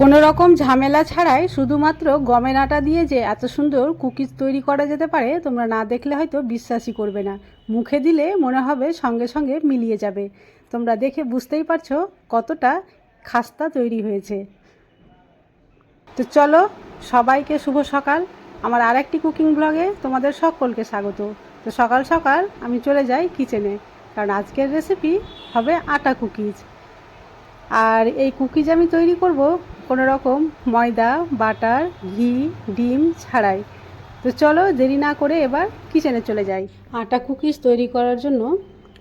কোনো রকম ঝামেলা ছাড়াই শুধুমাত্র গমের আটা দিয়ে যে এত সুন্দর কুকিজ তৈরি করা যেতে পারে, তোমরা না দেখলে হয়তো বিশ্বাসই করবে না। মুখে দিলে মনে হবে সঙ্গে সঙ্গে মিলিয়ে যাবে। তোমরা দেখে বুঝতেই পারছ কতটা খাস্তা তৈরি হয়েছে। তো চলো, সবাইকে শুভ সকাল। আমার আরেকটি কুকিং ব্লগে তোমাদের সকলকে স্বাগত। তো সকাল সকাল আমি চলে যাই কিচেনে, কারণ আজকের রেসিপি হবে আটা কুকিজ। আর এই কুকিজ আমি তৈরি করব কোনো রকম ময়দা, বাটার, ঘি, ডিম ছাড়াই। তো চলো দেরি না করে এবার কিচেনে চলে যাই। আটা কুকিজ তৈরি করার জন্য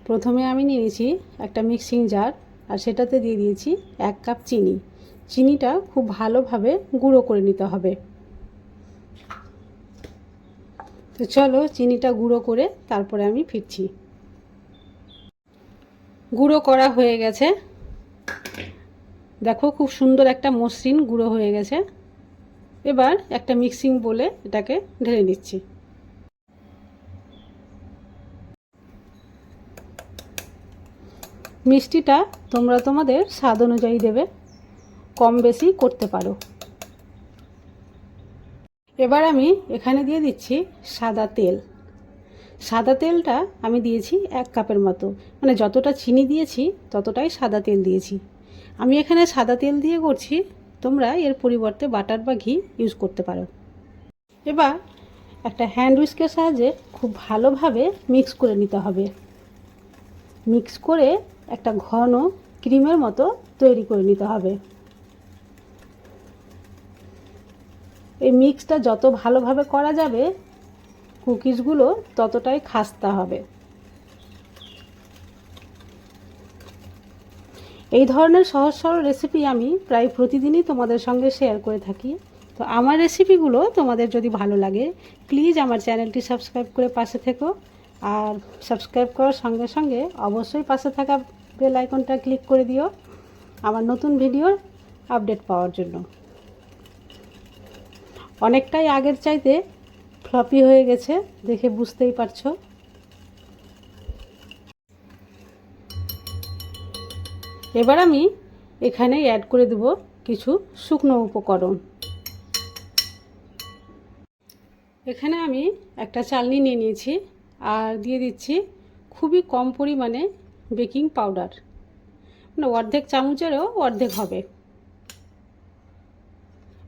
প্রথমে আমি নিয়েছি একটা মিক্সিং জার আর সেটাতে দিয়ে দিয়েছি এক কাপ চিনি। চিনিটা খুব ভালোভাবে গুঁড়ো করে নিতে হবে। তো চলো চিনিটা গুঁড়ো করে তারপরে আমি ফিরছি। গুঁড়ো করা হয়ে গেছে। দেখো খুব সুন্দর একটা মসৃণ গুঁড়ো হয়ে গেছে। এবার একটা মিক্সিং বলে এটাকে ঢেলে নিচ্ছি। মিষ্টিটা তোমরা তোমাদের স্বাদ অনুযায়ী দেবে, কম বেশি করতে পারো। এবার আমি এখানে দিয়ে দিচ্ছি সাদা তেল। সাদা তেলটা আমি দিয়েছি এক কাপের মতো। মানে যতটা চিনি দিয়েছি, ততটাই সাদা তেল দিয়েছি। আমি এখানে সাদা তেল দিয়ে করছি। তোমরা এর পরিবর্তে বাটার বা ঘি ইউজ করতে পারো। এবার একটা হ্যান্ড উইস্কের সাহায্যে খুব ভালোভাবে মিক্স করে নিতে হবে। মিক্স করে একটা ঘন ক্রিমের মতো তৈরি করে নিতে হবে। এই মিক্সটা যত ভালোভাবে করা যাবে কুকিজগুলো ততটাই খাস্তা হবে। এই ধরনের সহজ সরল রেসিপি আমি প্রায় প্রতিদিনই তোমাদের সঙ্গে শেয়ার করে থাকি। তো আমার রেসিপিগুলো তোমাদের যদি ভালো লাগে প্লিজ আমার চ্যানেলটি সাবস্ক্রাইব করে পাশে থেকো। আর সাবস্ক্রাইব করার সঙ্গে সঙ্গে অবশ্যই পাশে থাকা বেল আইকনটা ক্লিক করে দিও, আমার নতুন ভিডিওর আপডেট পাওয়ার জন্য। অনেকটাই আগের চাইতে ফ্লপি হয়ে গেছে, দেখে বুঝতেই পারছ। এবার আমি এখানে অ্যাড করে দেব কিছু শুকনো উপকরণ। এখানে আমি একটা চালনি নিয়ে নিয়েছি আর দিয়ে দিচ্ছি খুবই কম পরিমাণে বেকিং পাউডার। মানে অর্ধেক চামচেরও অর্ধেক হবে।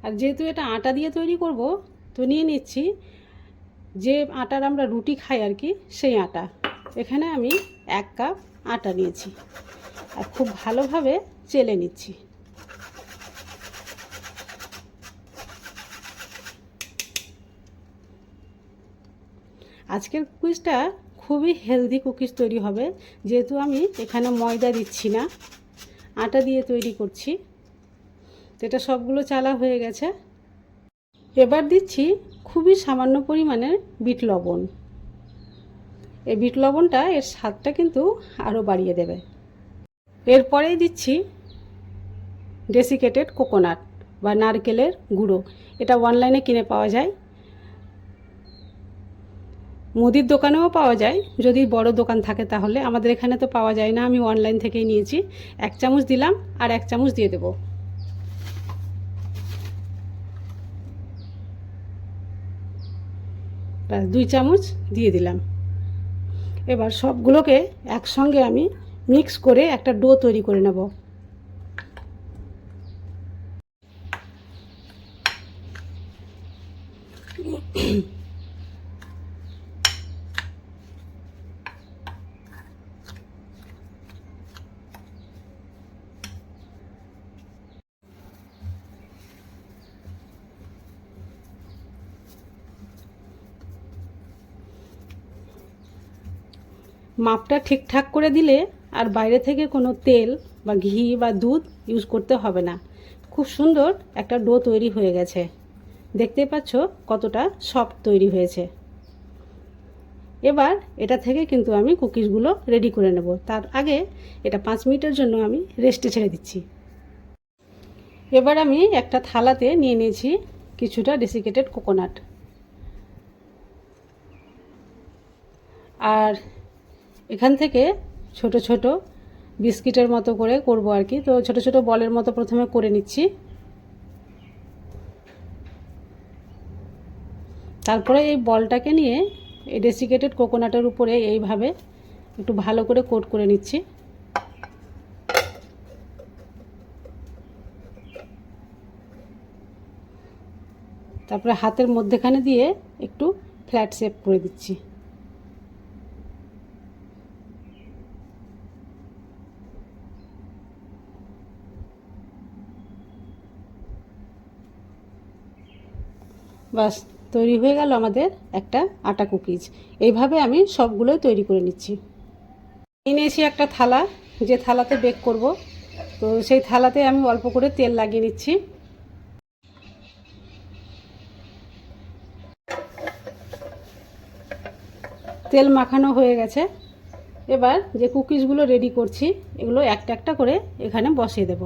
আর যেহেতু এটা আটা দিয়ে তৈরি করব, তো নিয়ে নিচ্ছি যে আটার আমরা রুটি খাই আর কি, সেই আটা। এখানে আমি এক কাপ আটা নিয়েছি। আর খুব ভালোভাবে চেলে নিচ্ছি। আজকের কুকিজটা খুবই হেলদি কুকিজ তৈরি হবে। যেহেতু আমি এখানে ময়দা দিচ্ছি না, আটা দিয়ে তৈরি করছি। এটা সবগুলো চালা হয়ে গেছে। এবার দিচ্ছি খুবই সামান্য পরিমাণের বিট লবণ। এই বিট লবণটা এর স্বাদটা কিন্তু আরও বাড়িয়ে দেবে। এরপরেই দিচ্ছি ডেসিকেটেড কোকোনাট বা নারকেলের গুঁড়ো। এটা অনলাইনে কিনে পাওয়া যায়। মুদির দোকানেও পাওয়া যায়। যদি বড় দোকান থাকে তাহলে। আমাদের এখানে তো পাওয়া যায় না। আমি অনলাইন থেকেই নিয়েছি। এক চামচ দিলাম আর এক চামচ দিয়ে দেবো। দুই চামচ দিয়ে দিলাম। এবার সবগুলোকে একসঙ্গে আমি মিক্স করে একটা ডো তৈরি করে নেব। মাপটা ঠিকঠাক করে দিলে আর বাইরে থেকে কোনো তেল বা ঘি বা দুধ ইউজ করতে হবে না। খুব সুন্দর একটা ডো তৈরি হয়ে গেছে। দেখতে পাচ্ছ কতটা সফট তৈরি হয়েছে। এবার এটা থেকে কিন্তু আমি কুকিজগুলো রেডি করে নেব। তার আগে এটা পাঁচ মিনিটের জন্য আমি রেস্টে ছেড়ে দিচ্ছি। এবার আমি একটা থালাতে নিয়ে নিয়েছি কিছুটা ডেসিকেটেড কোকোনাট আর এখান থেকে ছোট ছোট বিস্কিটের মতো করে করব আর কি। তো ছোট ছোট বলের মতো প্রথমে করে নিচ্ছি। তারপরে এই বলটাকে নিয়ে এই ডেসিকেটেড কোকোনাটের উপরে এইভাবে একটু ভালো করে কোট করে নিচ্ছি। তারপরে হাতের মধ্যেখানে দিয়ে একটু ফ্ল্যাট শেপ করে দিচ্ছি। বাস, তৈরি হয়ে গেল আমাদের একটা আটা কুকিজ। এইভাবে আমি সবগুলোই তৈরি করে নিচ্ছি। নিয়ে নিয়েছি একটা থালা, যে থালাতে বেক করব। তো সেই থালাতে আমি অল্প করে তেল লাগিয়ে নিচ্ছি। তেল মাখানো হয়ে গেছে। এবার যে কুকিজগুলো রেডি করছি, এগুলো একটা একটা করে এখানে বসিয়ে দেব।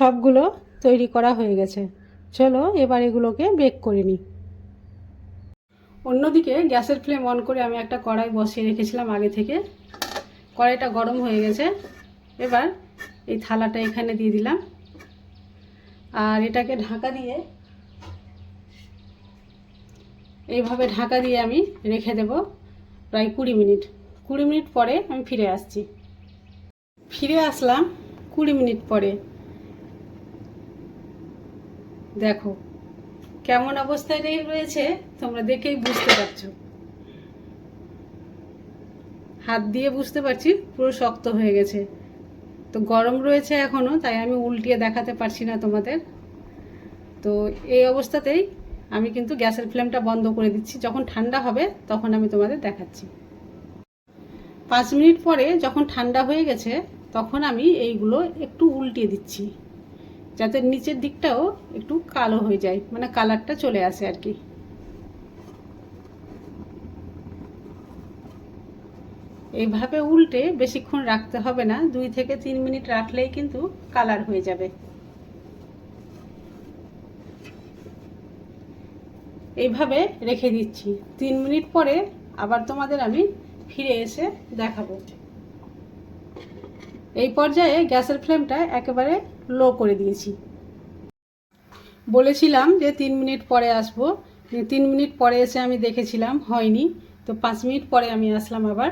সবগুলো তৈরি করা হয়ে গেছে। চলো এবার এগুলোকে বেক করে নিই। অন্যদিকে গ্যাসের ফ্লেম অন করে আমি একটা কড়াই বসিয়ে রেখেছিলাম আগে থেকে। কড়াইটা গরম হয়ে গেছে। এবার এই থালাটা এখানে দিয়ে দিলাম। আর এটাকে ঢাকা দিয়ে এইভাবে ঢাকা দিয়ে আমি রেখে দেব প্রায় কুড়ি মিনিট। কুড়ি মিনিট পরে আমি ফিরে আসছি। ফিরে আসলাম কুড়ি মিনিট পরে। দেখো, কেমন অবস্থায় রয়েছে তোমরা দেখেই বুঝতে পারছ। হাত দিয়ে বুঝতে পারছি, পুরো শক্ত হয়ে গেছে। তো গরম রয়েছে এখনও তাই আমি উল্টিয়ে দেখাতে পারছি না তোমাদের। তো এই অবস্থাতেই আমি কিন্তু গ্যাসের ফ্লেমটা বন্ধ করে দিচ্ছি। যখন ঠান্ডা হবে, তখন আমি তোমাদের দেখাচ্ছি। পাঁচ মিনিট পরে যখন ঠান্ডা হয়ে গেছে, তখন আমি এইগুলো একটু উল্টিয়ে দিচ্ছি। যাতে নিচের দিকটাও একটু কালো হয়ে যায় মানে কালারটা চলে আসে আর কি। এইভাবে উল্টে বেশিক্ষণ রাখতে হবে না, দুই থেকে তিন মিনিট রাখলেই কিন্তু কালার হয়ে যাবে। এইভাবে রেখে দিচ্ছি। তিন মিনিট পরে আবার তোমাদের আমি ফিরে এসে দেখাবো। এই পর্যায়ে গ্যাসের ফ্লেমটা একেবারে লো করে দিয়েছি। বলেছিলাম যে তিন মিনিট পরে আসব। তিন মিনিট পরে এসে আমি দেখেছিলাম, হয়নি। তো পাঁচ মিনিট পরে আমি আসলাম আবার।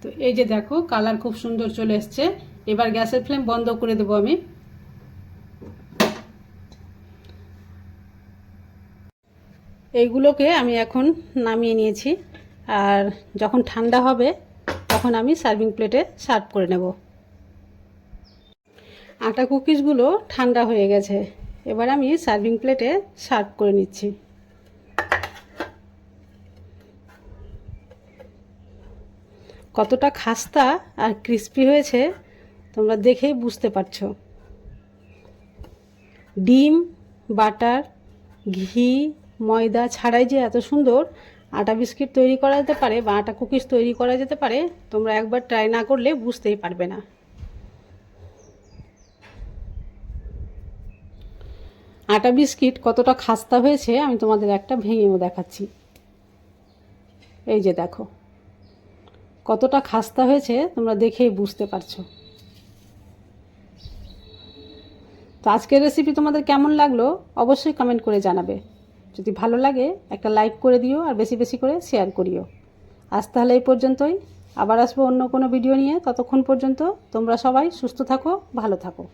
তো এই যে দেখো, কালার খুব সুন্দর চলে এসছে। এবার গ্যাসের ফ্লেম বন্ধ করে দেবো আমি। এইগুলোকে আমি এখন নামিয়ে নিয়েছি। আর যখন ঠান্ডা হবে, তখন আমি সার্ভিং প্লেটে সার্ভ করে নেব। আটা কুকিজগুলো ঠান্ডা হয়ে গেছে। এবার আমি সার্ভিং প্লেটে সার্ভ করে নিচ্ছি। কতটা খাস্তা আর ক্রিস্পি হয়েছে, তোমরা দেখেই বুঝতে পারছ। ডিম, বাটার, ঘি, ময়দা ছাড়াই যে এত সুন্দর আটা বিস্কিট তৈরি করা যেতে পারে বা আটা কুকিজ তৈরি করা যেতে পারে, তোমরা একবার ট্রাই না করলে বুঝতেই পারবে না। আটা বিস্কিট কতটা খাস্তা হয়েছে, আমি তোমাদের একটা ভেঙেও দেখাচ্ছি। এই যে দেখো, কতটা খাস্তা হয়েছে তোমরা দেখেই বুঝতে পারছ। তো আজকের রেসিপি তোমাদের কেমন লাগল, অবশ্যই কমেন্ট করে জানাবে। যদি ভালো লাগে, একটা লাইক করে দিও আর বেশি বেশি করে শেয়ার করিও। আজ তাহলে এই পর্যন্তই। আবার আসব অন্য কোনো ভিডিও নিয়ে। ততক্ষণ পর্যন্ত তোমরা সবাই সুস্থ থাকো, ভালো থাকো।